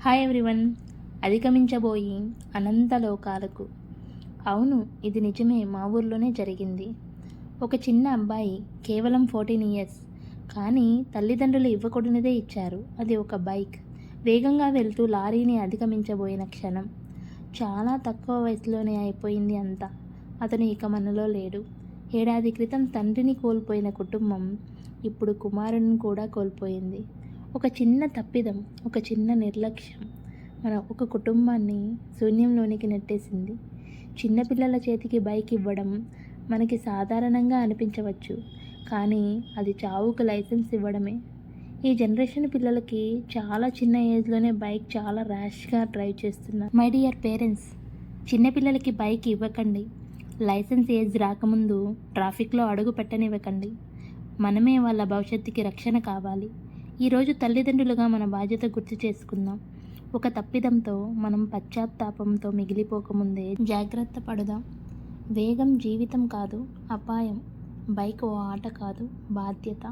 Hi everyone. అధిగమించబోయి అనంత లోకాలకు. అవును ఇది నిజమే మా ఊర్లోనే జరిగింది. ఒక చిన్న అబ్బాయి కేవలం ఫోర్టీన్ ఇయర్స్ కానీ తల్లిదండ్రులు ఇవ్వకూడనిదే ఇచ్చారు. అది ఒక బైక్. వేగంగా వెళ్తూ లారీని అధిగమించబోయిన క్షణం. చాలా తక్కువ వయసులోనే అయిపోయింది అంతా. అతను ఇక మనలో లేడు. ఏడాది క్రితం తండ్రిని కోల్పోయిన కుటుంబం ఇప్పుడు కుమారుని కూడా కోల్పోయింది. ఒక చిన్న తప్పిదం ఒక చిన్న నిర్లక్ష్యం. మన ఒక కుటుంబాన్ని శూన్యంలోనికి నెట్టేసింది. చిన్నపిల్లల చేతికి బైక్ ఇవ్వడం మనకి సాధారణంగా అనిపించవచ్చు కానీ అది చావుకు లైసెన్స్ ఇవ్వడమే. ఈ జనరేషన్ పిల్లలకి చాలా చిన్న ఏజ్లోనే బైక్ చాలా ర్యాష్గా డ్రైవ్ చేస్తున్నారు. మై డియర్ పేరెంట్స్ చిన్నపిల్లలకి బైక్ ఇవ్వకండి. లైసెన్స్ ఏజ్ రాకముందు ట్రాఫిక్లో అడుగు పెట్టనివ్వకండి. మనమే వాళ్ళ భవిష్యత్తుకి రక్షణ కావాలి. ఈరోజు తల్లిదండ్రులుగా మన బాధ్యత గుర్తు చేసుకుందాం. ఒక తప్పిదంతో మనం పశ్చాత్తాపంతో మిగిలిపోకముందే జాగ్రత్త పడదాం. వేగం జీవితం కాదు అపాయం. బైక్ ఓ ఆట కాదు బాధ్యత.